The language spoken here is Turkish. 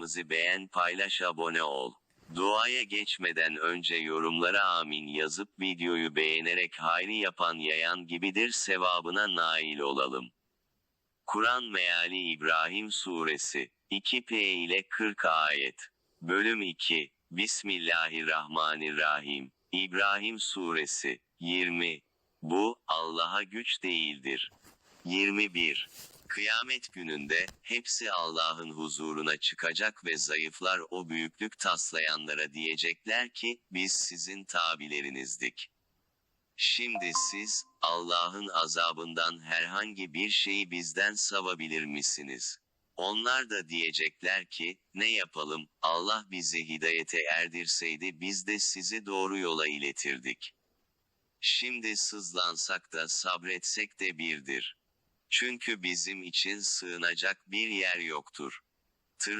Videolarımızı beğen paylaş abone ol. Duaya geçmeden önce yorumlara amin yazıp videoyu beğenerek hayri yapan yayan gibidir sevabına nail olalım. Kur'an Meali İbrahim Suresi 2P ile 40 ayet. Bölüm 2 Bismillahirrahmanirrahim. İbrahim Suresi 20. Bu, Allah'a güç değildir. 21. Kıyamet gününde, hepsi Allah'ın huzuruna çıkacak ve zayıflar o büyüklük taslayanlara diyecekler ki, biz sizin tabilerinizdik. Şimdi siz, Allah'ın azabından herhangi bir şeyi bizden savabilir misiniz? Onlar da diyecekler ki, ne yapalım, Allah bizi hidayete erdirseydi biz de sizi doğru yola iletirdik. Şimdi sızlansak da sabretsek de birdir. Çünkü bizim için sığınacak bir yer yoktur. Tırnak